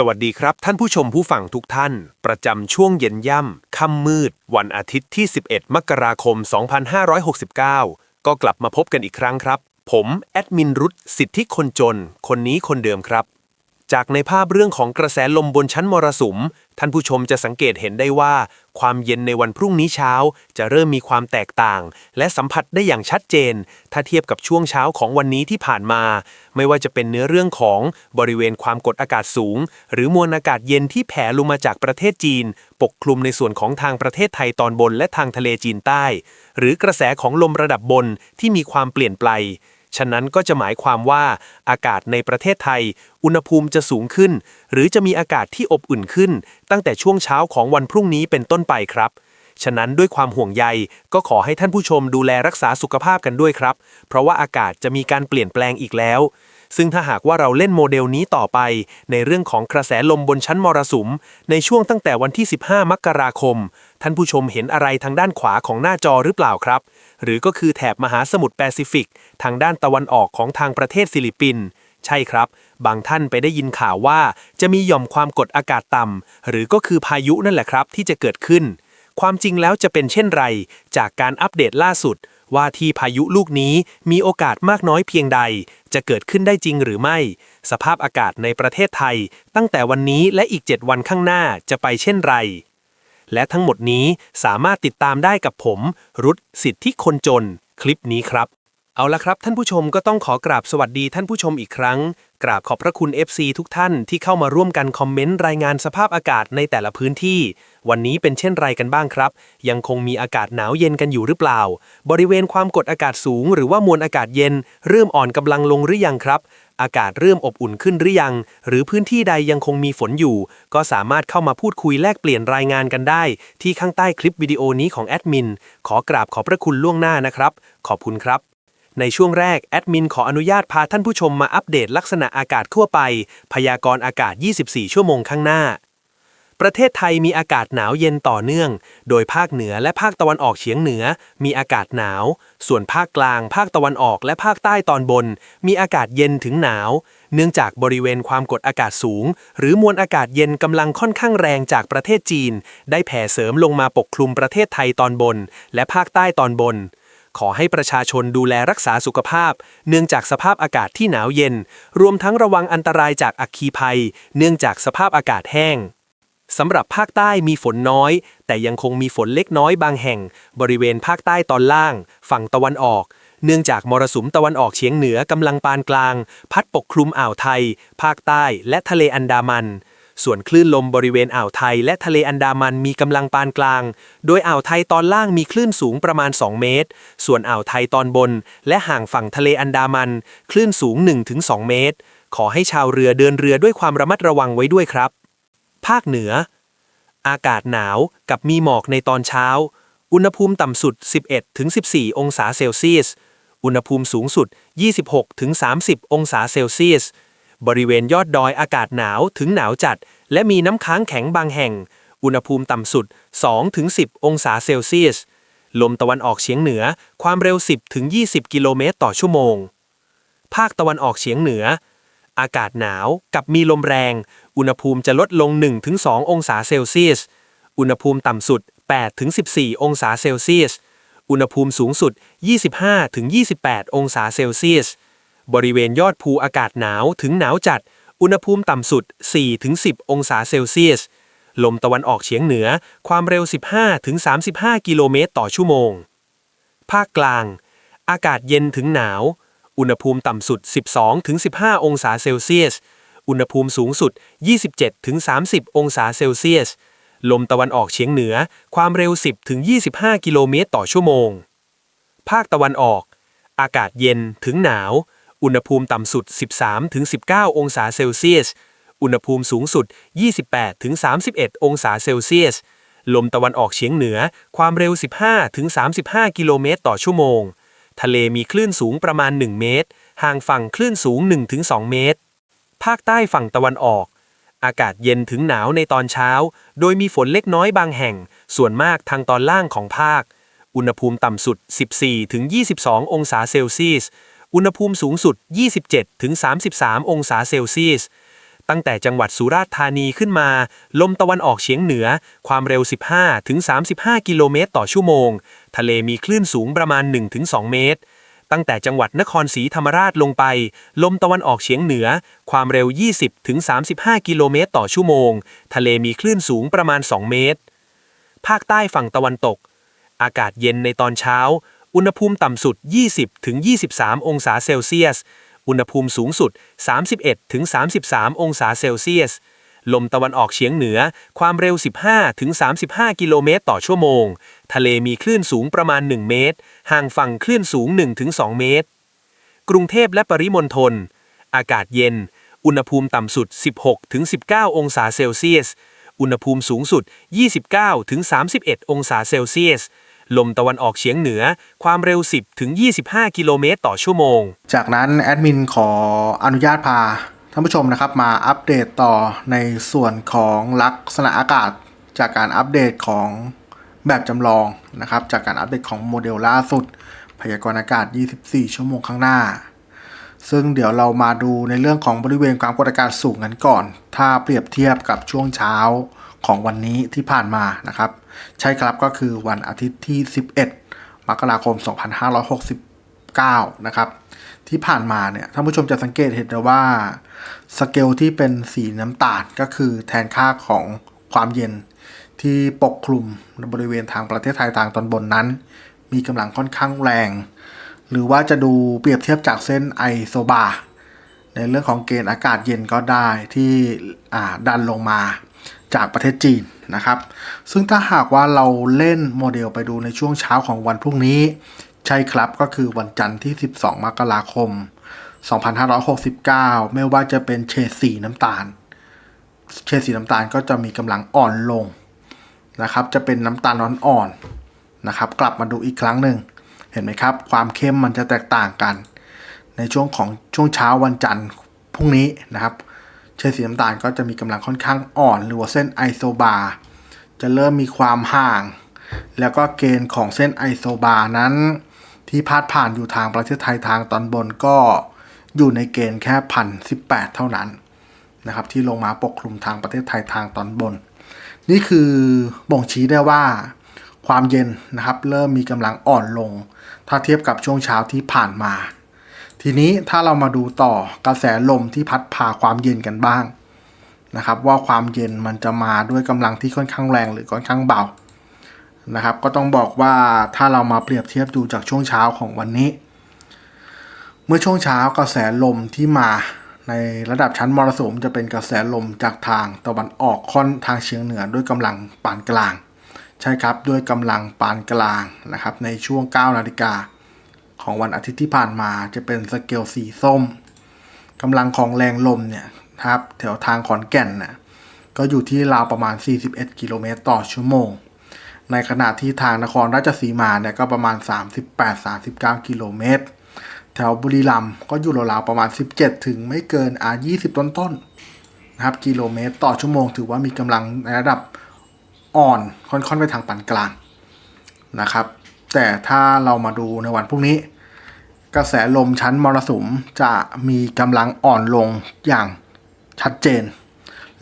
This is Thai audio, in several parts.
สวัสดีครับ ท่านผู้ชมผู้ฟังทุกท่าน ประจำช่วงเย็นย่ำค่ำมืด วันอาทิตย์ที่ 11 มกราคม 2569 ก็กลับมาพบกันอีกครั้งครับ ผม แอดมินรุทสิทธิคนจน คนนี้คนเดิมครับ จากในภาพเรื่องของกระแสลมบนชั้นมรสุม ท่านผู้ชมจะสังเกตเห็นได้ว่า ความเย็นในวันพรุ่งนี้เช้า จะเริ่มมีความแตกต่าง และสัมผัสได้อย่างชัดเจน ถ้าเทียบกับช่วงเช้าของวันนี้ที่ผ่านมา ไม่ว่าจะเป็นเนื้อเรื่องของบริเวณความกดอากาศสูง หรือมวลอากาศเย็นที่แผ่ลงมาจากประเทศจีน ปกคลุมในส่วนของทางประเทศไทยตอนบนและทางทะเลจีนใต้ หรือกระแสของลมระดับบนที่มีความเปลี่ยนไปล ฉะนั้นก็จะหมายความว่าอากาศในประเทศไทย อุณหภูมิจะสูงขึ้น หรือจะมีอากาศที่อบอุ่นขึ้น ตั้งแต่ช่วงเช้าของวันพรุ่งนี้เป็นต้นไปครับ ฉะนั้นด้วยความห่วงใยก็ขอให้ท่านผู้ชมดูแลรักษาสุขภาพกันด้วยครับ เพราะว่าอากาศจะมีการเปลี่ยนแปลงอีกแล้ว ซึ่งถ้าหากว่าเราเล่นโมเดลนี้ต่อไป ในเรื่องของกระแสลมบนชั้นมรสุม ในช่วงตั้งแต่วันที่ 15 มกราคม ท่านผู้ชมเห็นอะไรทางด้านขวาของหน้าจอหรือเปล่าครับ หรือก็คือแถบมหาสมุทรแปซิฟิก ทางด้านตะวันออกของทางประเทศฟิลิปปินส์ใช่ครับ บางท่านไปได้ยินข่าวว่าจะมีหย่อมความกดอากาศต่ำหรือก็คือพายุนั่นแหละครับที่จะเกิดขึ้น ความจริงแล้วจะเป็นเช่นไร จากการอัปเดตล่าสุด ว่าที่พายุลูกนี้มีโอกาสมากน้อยเพียงใด จะเกิดขึ้นได้จริงหรือไม่ สภาพอากาศในประเทศไทย ตั้งแต่วันนี้และอีก 7 วันข้างหน้าจะไปเช่นไร และทั้งหมดนี้สามารถติดตามได้กับผม รุดสิทธิคนจน คลิปนี้ครับ เอาละครับท่านผู้ชมก็ต้องขอกราบสวัสดีท่านผู้ชมอีกครั้ง กราบขอบพระคุณ FC ทุกท่านที่เข้ามาร่วมกันคอมเมนต์รายงานสภาพอากาศในแต่ละพื้นที่ วันนี้เป็นเช่นไรกันบ้างครับ ยังคงมีอากาศหนาวเย็นกันอยู่หรือเปล่า บริเวณความกดอากาศสูง หรือว่ามวลอากาศเย็น เริ่มอ่อนกำลังลงหรือยังครับอากาศเริ่มอบอุ่นขึ้นหรือยัง หรือพื้นที่ใดยังคงมีฝนอยู่ ก็สามารถเข้ามาพูดคุยแลกเปลี่ยนรายงานกันได้ ที่ข้างใต้คลิปวิดีโอนี้ของแอดมิน ขอกราบขอบพระคุณล่วงหน้านะครับ ขอบคุณครับ ในช่วงแรก แอดมินขออนุญาตพาท่านผู้ชมมาอัปเดตลักษณะอากาศทั่วไป พยากรณ์อากาศ 24 ชั่วโมงข้างหน้า ประเทศไทยมีอากาศหนาวเย็นต่อเนื่อง โดยภาคเหนือและภาคตะวันออกเฉียงเหนือ มีอากาศหนาว ส่วนภาคกลาง ภาคตะวันออกและภาคใต้ตอนบน มีอากาศเย็นถึงหนาว เนื่องจากบริเวณความกดอากาศสูง หรือมวลอากาศเย็นกำลังค่อนข้างแรงจากประเทศจีน ได้แผ่เสริมลงมาปกคลุมประเทศไทยตอนบน และภาคใต้ตอนบน ขอให้ประชาชนดูแลรักษาสุขภาพ เนื่องจากสภาพอากาศที่หนาวเย็น รวมทั้งระวังอันตรายจากอัคคีภัย เนื่องจากสภาพอากาศแห้งสำหรับภาคใต้มีฝนน้อย แต่ยังคงมีฝนเล็กน้อยบางแห่ง บริเวณภาคใต้ตอนล่าง ฝั่งตะวันออก เนื่องจากมรสุมตะวันออกเฉียงเหนือกำลังปานกลาง พัดปกคลุมอ่าวไทย ภาคใต้และทะเลอันดามัน ส่วนคลื่นลมบริเวณอ่าวไทยและทะเลอันดามันมีกำลังปานกลาง โดยอ่าวไทยตอนล่างมีคลื่นสูงประมาณ 2 เมตร ส่วนอ่าวไทยตอนบน และห่างฝั่งทะเลอันดามัน คลื่นสูง 1-2 เมตร ขอให้ชาวเรือเดินเรือด้วยความระมัดระวังไว้ด้วยครับ ภาคเหนือ อากาศหนาวกับมีหมอกในตอนเช้า อุณหภูมิต่ำสุด 11-14 องศาเซลเซียส อุณหภูมิสูงสุด 26-30 องศาเซลเซียส บริเวณยอดดอยอากาศหนาวถึงหนาวจัด และมีน้ำค้างแข็งบางแห่ง อุณหภูมิต่ำสุด 2-10 องศาเซลเซียส ลมตะวันออกเฉียงเหนือความเร็ว 10-20 กิโลเมตรต่อชั่วโมง ภาคตะวันออกเฉียงเหนือ อากาศหนาวกับมีลมแรง อุณหภูมิจะลดลง 1-2 องศาเซลเซียส อุณหภูมิต่ำสุด 8-14 องศาเซลเซียส อุณหภูมิสูงสุด 25-28 องศาเซลเซียส บริเวณยอดภูอากาศหนาวถึงหนาวจัด อุณหภูมิต่ำสุด 4-10 องศาเซลเซียส ลมตะวันออกเฉียงเหนือ ความเร็ว 15-35 กิโลเมตรต่อชั่วโมง ภาคกลาง อากาศเย็นถึงหนาว อุณหภูมิต่ำสุด 12-15 องศาเซลเซียส อุณหภูมิสูงสุด 27-30 องศาเซลเซียส ลมตะวันออกเฉียงเหนือ ความเร็ว 10-25 กิโลเมตรต่อชั่วโมง ภาคตะวันออก อากาศเย็นถึงหนาว อุณหภูมิต่ำสุด 13-19 องศาเซลเซียส อุณหภูมิสูงสุด 28-31 องศาเซลเซียส ลมตะวันออกเฉียงเหนือ ความเร็ว 15-35 กิโลเมตรต่อชั่วโมง ทะเลมีคลื่นสูงประมาณ 1 เมตร ห่างฝั่งคลื่นสูง 1-2 เมตร ภาคใต้ฝั่งตะวันออก อากาศเย็นถึงหนาวในตอนเช้า โดยมีฝนเล็กน้อยบางแห่ง ส่วนมากทางตอนล่างของภาค อุณหภูมิต่ำสุด 14-22 องศาเซลเซียส อุณหภูมิสูงสุด 27-33 องศาเซลเซียส ตั้งแต่จังหวัดสุราษฎร์ธานีขึ้นมา ลมตะวันออกเฉียงเหนือ ความเร็ว 15ถึง35 กิโลเมตรต่อชั่วโมง ทะเลมีคลื่นสูงประมาณ1ถึง2เมตร ตั้งแต่จังหวัดนครศรีธรรมราชลงไป ลมตะวันออกเฉียงเหนือ ความเร็ว 20ถึง35 กิโลเมตรต่อชั่วโมง ทะเลมีคลื่นสูงประมาณ 2 เมตร ภาคใต้ฝั่งตะวันตก อากาศเย็นในตอนเช้า อุณหภูมิต่ำสุด 20-23 องศาเซลเซียส อุณหภูมิสูงสุด 31-33 องศาเซลเซียส ลมตะวันออกเฉียงเหนือ ความเร็ว 15-35 กิโลเมตรต่อชั่วโมง ทะเลมีคลื่นสูงประมาณ 1 เมตร ห่างฝั่งคลื่นสูง 1-2 เมตร กรุงเทพและปริมณฑล อากาศเย็น อุณหภูมิต่ำสุด 16-19 องศาเซลเซียส อุณหภูมิสูงสุด 29-31 องศาเซลเซียส ลมตะวันออกเฉียงเหนือ ความเร็ว 10ถึง25 กิโลเมตรต่อชั่วโมง จากนั้นแอดมินขออนุญาตพาท่านผู้ชมนะครับมาอัปเดตต่อในส่วนของลักษณะอากาศ จากการอัปเดตของแบบจำลองนะครับ จากการอัปเดตของโมเดลล่าสุด พยากรณ์อากาศ 24 ชั่วโมงข้างหน้า ซึ่งเดี๋ยวเรามาดูในเรื่องของบริเวณความกดอากาศสูงกันก่อน ถ้าเปรียบเทียบกับช่วงเช้า ของวันนี้ที่ผ่านมานะครับ ใช่ครับก็คือวันอาทิตย์ที่ 11 มกราคม 2569 นะครับ ที่ผ่านมาเนี่ยท่านผู้ชมจะสังเกตเห็นว่าสเกลที่เป็นสีน้ำตาลก็คือแทนค่าของความเย็นที่ปกคลุมในบริเวณทางประเทศไทยทางตอนบนนั้น มีกำลังค่อนข้างแรง หรือว่าจะดูเปรียบเทียบจากเส้นไอโซบาในเรื่องของเกณฑ์อากาศเย็นก็ได้ที่ดันลงมา จากประเทศจีนนะครับ ซึ่งถ้าหากว่าเราเล่นโมเดลไปดูในช่วงเช้าของวันพรุ่งนี้ ใช่ครับก็คือวันจันทร์ที่ 12 มกราคม 2569 ไม่ว่าจะเป็นเฉดสีน้ำตาล เฉดสีน้ำตาลก็จะมีกำลังอ่อนลงนะครับ จะเป็นน้ำตาลอ่อนๆนะครับ กลับมาดูอีกครั้งหนึ่ง เห็นไหมครับ ความเข้มมันจะแตกต่างกัน ในช่วงของช่วงเช้าวันจันทร์พรุ่งนี้นะครับ เฉดสีน้ำตาลก็จะมีกำลังค่อนข้างอ่อน หรือว่าเส้นไอโซบาร์จะเริ่มมีความห่าง แล้วก็เกณฑ์ของเส้นไอโซบาร์นั้น ที่พาดผ่านอยู่ทางประเทศไทยทางตอนบนก็อยู่ในเกณฑ์แค่พันสิเท่านั้นนะครับที่ลงมาปกคลุมทางประเทศไทยทางตอนบน นี่คือบ่งชี้ได้ว่าความเย็นนะครับ เริ่มมีกำลังอ่อนลง ถ้าเทียบกับช่วงเช้าที่ผ่านมา ทีนี้ถ้าเรามาดูต่อกระแสลมที่พัดพาความเย็นกันบ้างนะครับ ว่าความเย็นมันจะมาด้วยกำลังที่ค่อนข้างแรงหรือค่อนข้างเบานะครับ ก็ต้องบอกว่าถ้าเรามาเปรียบเทียบดูจากช่วงเช้าของวันนี้ เมื่อช่วงเช้ากระแสลมที่มาในระดับชั้นมรสุมจะเป็นกระแสลมจากทางตะวันออกค่อนทางเฉียงเหนือด้วยกำลังปานกลาง ใช่ครับด้วยกำลังปานกลางนะครับในช่วง 9 นาฬิกา ของวันอาทิตย์ที่ผ่านมาจะเป็นสเกลสีส้มกำลังของแรงลมเนี่ยครับแถวทางขอนแก่นน่ะก็อยู่ที่ราวประมาณ 41 กิโลเมตรต่อชั่วโมง ในขณะที่ทางนครราชสีมาเนี่ยก็ประมาณ 38-39 กิโลเมตร แถวบุรีรัมย์ก็อยู่ราวๆประมาณ 17 ถึงไม่เกินอ่า20 ต้นๆนะครับกิโลเมตรต่อชั่วโมง ถือว่ามีกำลังในระดับอ่อนค่อนๆไปทางปานกลางนะครับ แต่ถ้าเรามาดูในวันพรุ่งนี้ กระแสลมชั้นมรสุมจะมีกำลังอ่อนลงอย่างชัดเจน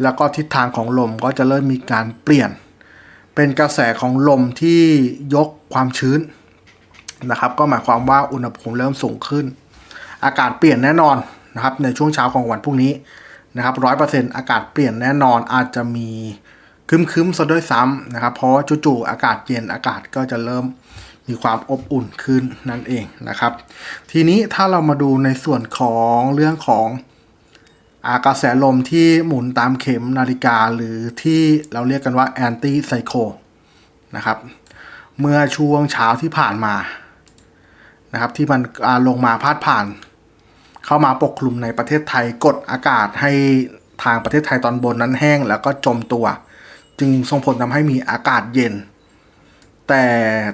แล้วก็ทิศทางของลมก็จะเริ่มมีการเปลี่ยน เป็นกระแสของลมที่ยกความชื้นนะครับ ก็หมายความว่าอุณหภูมิเริ่มสูงขึ้น อากาศเปลี่ยนแน่นอนนะครับในช่วงเช้าของวันพรุ่งนี้นะครับร้อยเปอร์เซ็นต์อากาศเปลี่ยนแน่นอนอาจจะมีคึมๆซะด้วยซ้ำนะครับ เพราะว่าจู่ๆอากาศเย็นอากาศก็จะเริ่ม มีความอบอุ่นขึ้นนั่นเองนะครับ ทีนี้ถ้าเรามาดูในส่วนของเรื่องของอากระแสลมที่หมุนตามเข็มนาฬิกาหรือที่เราเรียกกันว่าแอนตี้ไซโคนะครับ เมื่อช่วงเช้าที่ผ่านมานะครับ ที่มันลงมาพาดผ่าน เข้ามาปกคลุมในประเทศไทยกดอากาศให้ทางประเทศไทยตอนบนนั้นแห้งแล้วก็จมตัว จึงส่งผลทำให้มีอากาศเย็น แต่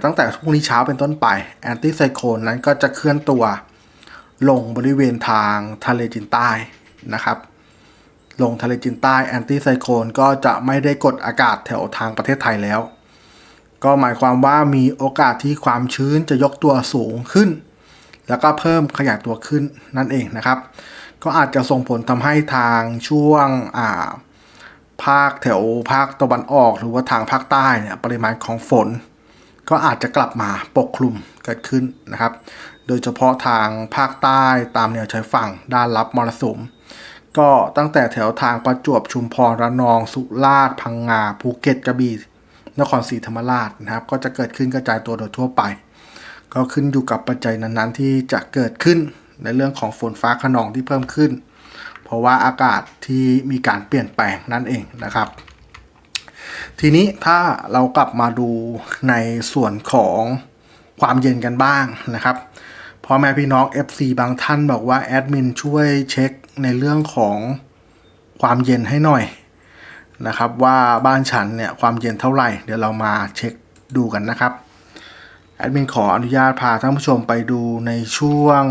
ตั้งแต่พรุ่งนี้เช้าเป็นต้นไปแอนตี้ไซโคลนนั้นก็จะเคลื่อนตัวลงบริเวณทางทะเลจีนใต้นะครับ ลงทะเลจีนใต้แอนตี้ไซโคลนก็จะไม่ได้กดอากาศแถวทางประเทศไทยแล้ว ก็หมายความว่ามีโอกาสที่ความชื้นจะยกตัวสูงขึ้น แล้วก็เพิ่มขยายตัวขึ้นนั่นเองนะครับ ก็อาจจะส่งผลทำให้ทางช่วงอ่าภาคแถวภาคตะวันออก หรือว่าทางภาคใต้เนี่ยปริมาณของฝน ก็อาจจะกลับมาปกคลุมเกิดขึ้นนะครับ โดยเฉพาะทางภาคใต้ตามแนวชายฝั่งด้านรับมรสุม ก็ตั้งแต่แถวทางประจวบชุมพรระนอง สุราษฎร์พังงาภูเก็ตกระบี่นครศรีธรรมราชนะครับ ก็จะเกิดขึ้นกระจายตัวโดยทั่วไป ก็ขึ้นอยู่กับปัจจัยนั้นๆ ที่จะเกิดขึ้นในเรื่องของฝนฟ้าขนองที่เพิ่มขึ้น เพราะว่าอากาศที่มีการเปลี่ยนแปลงนั่นเองนะครับ ทีนี้ถ้าเรากลับมาดูในส่วนของความเย็นกันบ้างนะครับพ่อแม่พี่น้อง FC บางท่านบอกว่าแอดมินช่วยเช็คในเรื่องของความเย็นให้หน่อยนะครับ ว่าบ้านฉันเนี่ยความเย็นเท่าไหร่ เดี๋ยวเรามาเช็คดูกันนะครับแอดมินขออนุญาตพาท่านผู้ชมไปดูในช่วง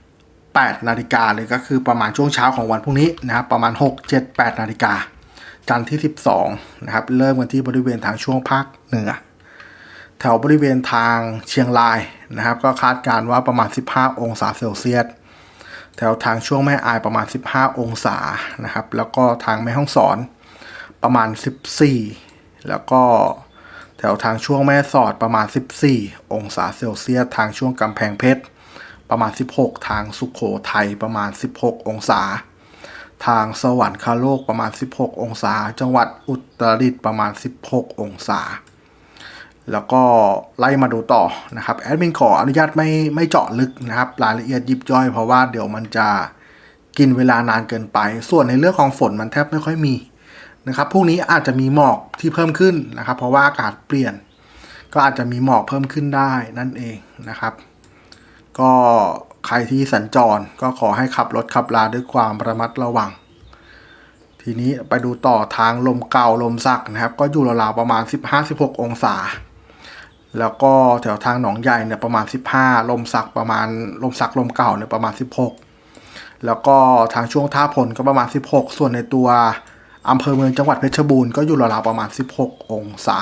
8 นาฬิกาเลยก็คือประมาณช่วงเช้าของวันพรุ่งนี้นะครับประมาณ 6 7 8 นาฬิกา จันทร์ที่ 12 นะครับ เริ่มกันที่บริเวณทางช่วงภาคเหนือ แถวบริเวณทางเชียงรายนะครับ ก็คาดการณ์ว่าประมาณ 15 องศาเซลเซียส แถวทางช่วงแม่อายประมาณ 15 องศานะครับ แล้วก็ทางแม่ห้องสอนประมาณ 14 แล้วก็แถวทางช่วงแม่สอดประมาณ 14 องศาเซลเซียส ทางช่วงกำแพงเพชรประมาณ 16 ทางสุขโขทัยประมาณ 16 องศา ทางสวรรคาโลกประมาณ 16 องศา จังหวัดอุตรดิตถ์ประมาณ 16 องศา แล้วก็ไล่มาดูต่อนะครับแอดมินขออนุญาตไม่ไม่เจาะลึกนะครับ รายละเอียดยิบย่อยเพราะว่าเดี๋ยวมันจะกินเวลานานเกินไป ส่วนในเรื่องของฝนมันแทบไม่ค่อยมีนะครับพรุ่งนี้อาจจะมีหมอกที่เพิ่มขึ้นนะครับ เพราะว่าอากาศเปลี่ยน ก็อาจจะมีหมอกเพิ่มขึ้นได้นั่นเองนะครับ ก็ ใครที่สัญจรก็ขอให้ขับรถขับลาด้วยความระมัดระวัง ทีนี้ไปดูต่อทางลมเก่าลมซักนะครับ ก็อยู่ราวๆประมาณ 15-16 องศา แล้วก็แถวทางหนองใหญ่เนี่ยประมาณ 15 ลมสักประมาณลมสักลมเก่าเนี่ยประมาณ 16 แล้วก็ทางช่วงท่าพลก็ประมาณ 16 ส่วนในตัวอำเภอเมืองจังหวัดเพชรบูรณ์ก็อยู่ราวๆประมาณ 16 องศา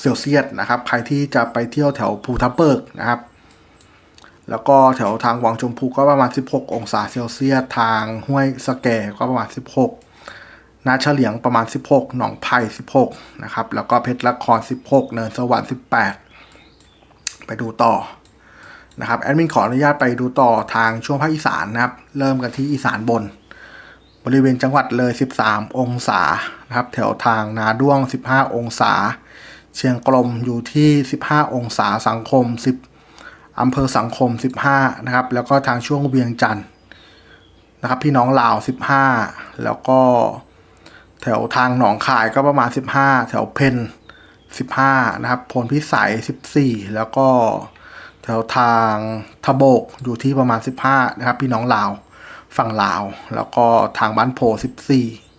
เซลเซียสนะครับ ใครที่จะไปเที่ยวแถวภูทับเบิกนะครับ แล้วก็แถวทางวังชมพูก็ประมาณ 16 องศาเซลเซียส ทางห้วยสะแกก็ประมาณ 16นาเฉลียงประมาณ 16 หนองไผ่ 16 นะครับ แล้วก็เพชรละคร 16 เนินสวรรค์ 18 ไปดูต่อนะครับ แอดมินขออนุญาตไปดูต่อทางช่วงภาคอีสานนะครับ เริ่มกันที่อีสานบน บริเวณจังหวัดเลย 13 องศา นะครับ แถวทางนาด้วง 15 องศา เชียงกลมอยู่ที่ 15 องศาสังคม 10 อำเภอสังคม 15 นะครับ แล้วก็ทางช่วงเวียงจันทร์นะครับ พี่น้องลาว 15 แล้วก็แถวทางหนองคายก็ประมาณ 15 แถวเพน15 นะครับพลพิสัย 14 แล้วก็แถวทางทะโบกอยู่ที่ประมาณ 15 นะครับ พี่น้องลาวฝั่งลาว แล้วก็ทางบ้านโพ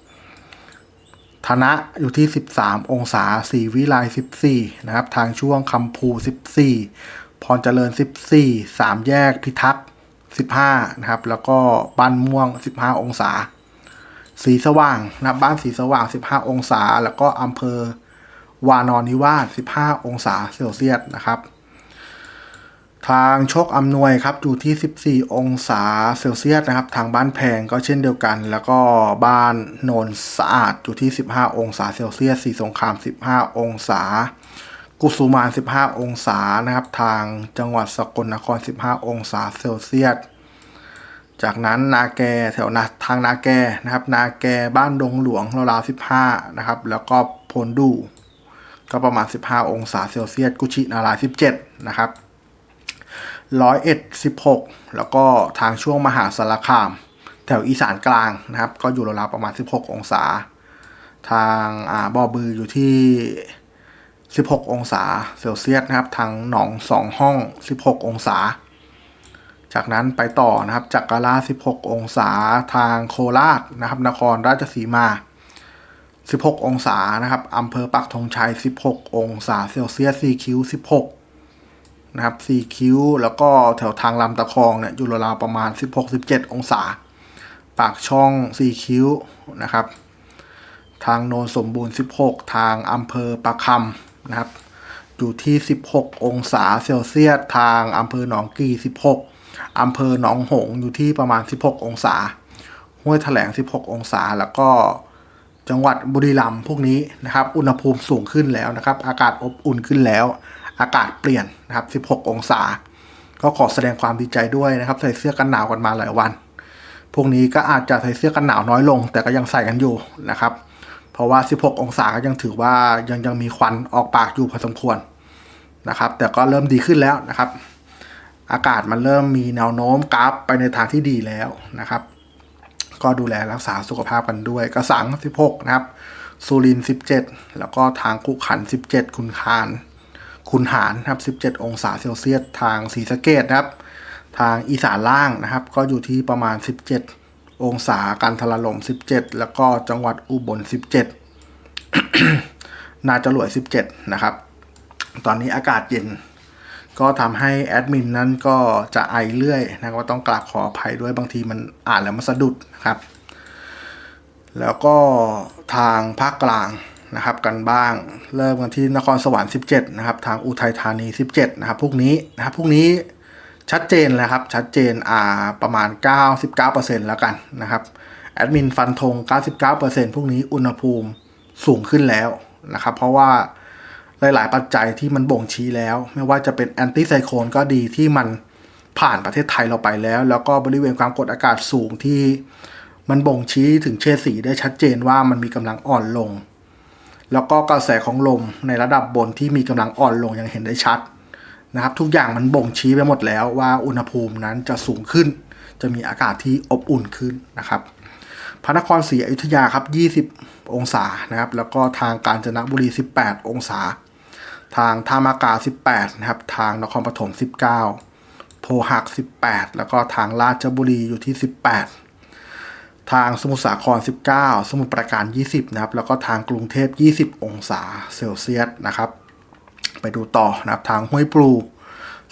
14ธนะอยู่ที่ 13 องศาสีวิไล14 นะครับ ทางช่วงคำพู 14 พรเจริญ 14สามแยกพิทักษ์ 15 นะครับ แล้วก็บ้านม่วง 15 องศา สีสว่างนะบบ้านสีสว่าง 15 องศา แล้วก็อำเภอวานอนนิวาส15 องศาเซลเซียสนะครับ ทางโชคอำนวยครับอยู่ที่ 14 องศาเซลเซียสนะครับ ทางบ้านแพงก็เช่นเดียวกัน แล้วก็บ้านโนนสะอาดอยู่ที่ 15 องศาเซลเซียสสีสงคราม 15 องศา กุสุมาน 15 องศานะครับ ทางจังหวัดสกลนคร 15 องศาเซลเซียส จากนั้นนาแกแถวนาทางนาแกนะครับ นาแกบ้านดงหลวงราวๆ15 นะครับ แล้วก็พลดูก็ประมาณ 15 องศาเซลเซียส กุชินารา17 นะครับร้อยเอ็ดสิบหกแล้วก็ทางช่วงมหาสารคาม แถวอีสานกลางนะครับ ก็อยู่ราวๆประมาณ 16 องศา ทางอ่าบ่อบืออยู่ที่ 16 องศาเซลเซียสนะครับทางหนองสองห้อง 16 องศา จากนั้นไปต่อนะครับจากกาลา 16 องศาทางโคราชนะครับ นครราชสีมา 16 องศานะครับอำเภอปักธงชัย 16 องศาเซลเซียสสีคิ้ว16 นะครับสีคิ้วแล้วก็แถวทางลำตะคองเนี่ยอยู่ราวประมาณ 16-17 องศา ปากช่องสีคิ้วนะครับทางโนนสมบูรณ์ 16 ทางอำเภอปะคำ นะครับ อยู่ที่ 16 องศาเซลเซียสทางอำเภอหนองกี่16อำเภอหนองหงอยู่ที่ประมาณ 16 องศา ห้วยแถลง 16 องศา แล้วก็จังหวัดบุรีรัมย์พวกนี้นะครับ อุณหภูมิสูงขึ้นแล้วนะครับ อากาศอบอุ่นขึ้นแล้ว อากาศเปลี่ยนนะครับ 16 องศา ก็ขอแสดงความดีใจด้วยนะครับ ใส่เสื้อกันหนาวกันมาหลายวัน พวกนี้ก็อาจจะใส่เสื้อกันหนาวน้อยลง แต่ก็ยังใส่กันอยู่นะครับ เพราะว่า 16 องศาก็ยังถือว่ายังยังมีควันออกปากอยู่พอสมควรนะครับ แต่ก็เริ่มดีขึ้นแล้วนะครับ อากาศมันเริ่มมีแนวโน้มกราฟไปในทางที่ดีแล้วนะครับ ก็ดูแลรักษาสุขภาพกันด้วย กระสัง 16 นะครับสุริน 17 แล้วก็ทางคุขัน 17 คุณคานคุณหารนะครับ 17 องศาเซลเซียสทางศรีสะเกดนะครับ ทางอีสานล่างนะครับ ก็อยู่ที่ประมาณ 17 องศาการทละลม 17 แล้วก็จังหวัดอุบล 17 นาจรวย 17 นะครับ ตอนนี้อากาศเย็น ก็ทำให้แอดมินนั้นก็จะไอเรื่อยนะครับก็ต้องกราบขออภัยด้วยบางทีมันอ่านแล้วมันสะดุดนะครับ แล้วก็ทางภาคกลางนะครับกันบ้าง เริ่มกันที่นครสวรรค์ 17 นะครับ ทางอุทัยธานี 17 นะครับพวกนี้นะครับพวกนี้ ชัดเจนแล้วครับ ชัดเจนอ่าประมาณ 99%แล้วกันนะครับแอดมินฟันธง99%พวกนี้อุณหภูมิสูงขึ้นแล้วนะครับ เพราะว่าหลาย ๆ ปัจจัยที่มันบ่งชี้แล้ว ไม่ว่าจะเป็นแอนตี้ไซโคลนก็ดีที่มันผ่านประเทศไทยเราไปแล้ว แล้วก็บริเวณความกดอากาศสูงที่มันบ่งชี้ถึงเฉดสีได้ชัดเจนว่ามันมีกำลังอ่อนลง แล้วก็กระแสของลมในระดับบนที่มีกำลังอ่อนลงยังเห็นได้ชัด นะครับทุกอย่างมันบ่งชี้ไปหมดแล้วว่าอุณหภูมินั้นจะสูงขึ้น จะมีอากาศที่อบอุ่นขึ้นนะครับ พระนครศรีอยุธยาครับ 20 องศานะครับ แล้วก็ทางกาญจนบุรี 18 องศา ทางท่ามากา 18 นะครับ ทางนครปฐม 19 โพหัก 18 แล้วก็ทางราชบุรีอยู่ที่ 18 ทางสมุทรสาคร 19 สมุทรปราการ 20 นะครับ แล้วก็ทางกรุงเทพ 20 องศาเซลเซียสนะครับ ไปดูต่อนะครับทางห้วยปลู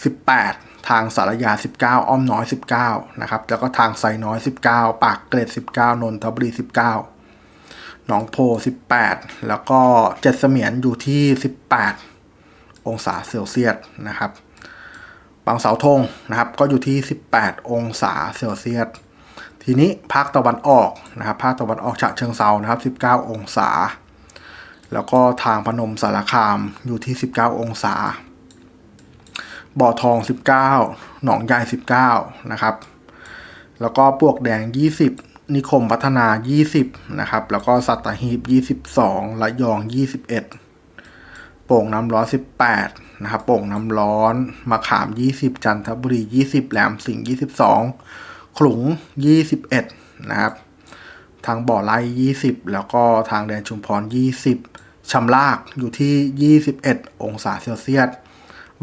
18 ทางสารยา 19 อ้อมน้อย 19 นะครับ แล้วก็ทางไซน้อย 19 ปากเกร็ด 19 นนทบุรี 19 หนองโพ 18 แล้วก็เจ็ดเสมียนอยู่ที่ 18 องศาเซลเซียสนะครับ บางเสาธงนะครับ ก็อยู่ที่ 18 องศาเซลเซียส ทีนี้ภาคตะวันออกนะครับ ภาคตะวันออกฉะเชิงเซานะครับ 19 องศา แล้วก็ทางพนมสารคามอยู่ที่ 19 องศา บ่อทอง 19 หนองยาย 19 นะครับ แล้วก็ปวกแดง 20 นิคมพัฒนา 20 นะครับ แล้วก็สัตหีบ 22 ระยอง 21 โป่งน้ำร้อน 18 นะครับ โป่งน้ำร้อน มะขาม 20 จันทบุรี 20 แหลมสิงห์ 22 ขลุง 21 นะครับ ทางบ่อไร่ 20 แล้วก็ทางแดนชุมพร 20ชำลากอยู่ที่ 21 องศาเซลเซียส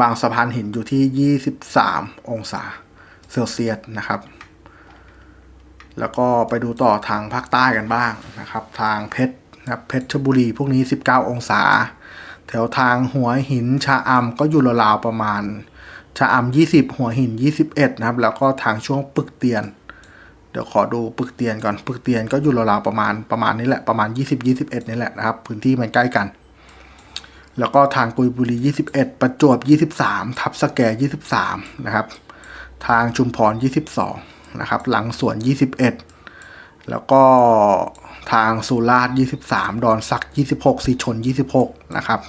บางสะพานหินอยู่ที่ 23 องศาเซลเซียสนะครับ แล้วก็ไปดูต่อทางภาคใต้กันบ้างนะครับ ทางเพชรนะเพชรบุรีพวกนี้ 19 องศา แถวทางหัวหินชะอำก็อยู่ราวๆประมาณชะอำ20 หัวหิน 21 นะครับ แล้วก็ทางช่วงปึกเตียน ดี๋ยวขอดูปึกเตียนก่อนปึกเตียนก็อยู่ราวๆประมาณประมาณนี้แหละประมาณ 20 21 นี่แหละนะครับ พื้นที่มันใกล้กัน แล้วก็ทางกุยบุรี 21 ประจวบ 23 ทับสแก23 นะครับ ทางชุมพร 22 นะครับ หลังสวน 21 แล้วก็ทางสุราษฎร์23 ดอนสัก 26สีชน 26 นะครับ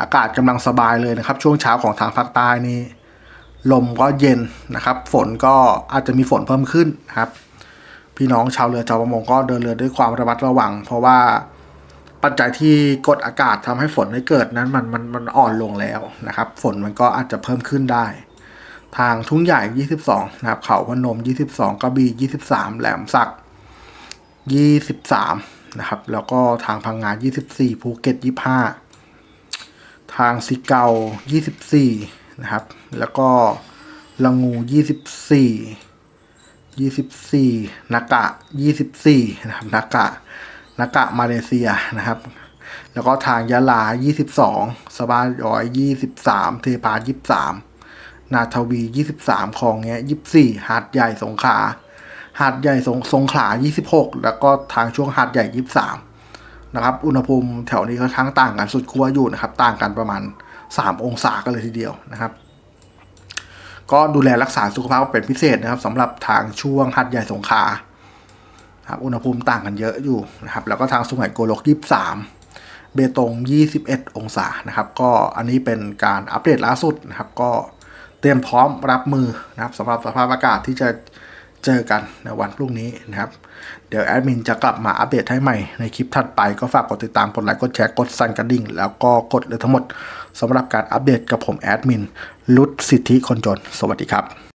อากาศกำลังสบายเลยนะครับ ช่วงเช้าของทางภาคใต้นี่ลมก็เย็นนะครับ ฝนก็อาจจะมีฝนเพิ่มขึ้นนะครับ พี่น้องชาวเรือชาวประมงก็เดินเรือด้วยความระมัดระวัง เพราะว่าปัจจัยที่กดอากาศทำให้ฝนไม่เกิดนั้นมันมันมันอ่อนลงแล้วนะครับ ฝนมันก็อาจจะเพิ่มขึ้นได้ ทางทุ่งใหญ่ 22 นะครับ เขาพนม 22กระบี่23 แหลมสัก 23 นะครับ แล้วก็ทางพังงา24 ภูเก็ต 25 ทางสิเกา 24 นะครับ แล้วก็ละงู 24 24นากะ24นะครับนากะนากะมาเลเซียนะครับ แล้วก็ทางยะลา22สบาย้อย23เทพา23นาทวี23คลองเงี้ย24หาดใหญ่สงขลาหาดใหญ่สงสงขลา26แล้วก็ทางช่วงหาดใหญ่23นะครับ อุณหภูมิแถวนี้ค่อนข้างต่างกันสุดขั้วอยู่นะครับ ต่างกันประมาณ 3 องศากันเลยทีเดียวนะครับ ก็ดูแลรักษาสุขภาพเป็นพิเศษนะครับสำหรับทางช่วงหัดใหญ่สงขาครับอุณหภูมิต่างกันเยอะอยู่นะครับแล้วก็ทางสุไหงโกลก23เบตง 21 องศานะครับ ก็อันนี้เป็นการอัปเดตล่าสุดนะครับ ก็เตรียมพร้อมรับมือนะครับสำหรับสภาพอากาศที่จะเจอกันในวันพรุ่งนี้นะครับ เดี๋ยวแอดมินจะกลับมาอัปเดตให้ใหม่ในคลิปถัดไปก็ฝากกดติดตามกดไลค์กดแชร์กดสั่นกระดิ่ง แล้วก็กดเลยทั้งหมดสำหรับการอัปเดตกับผมแอดมิน ลุดสิทธิคนจน สวัสดีครับ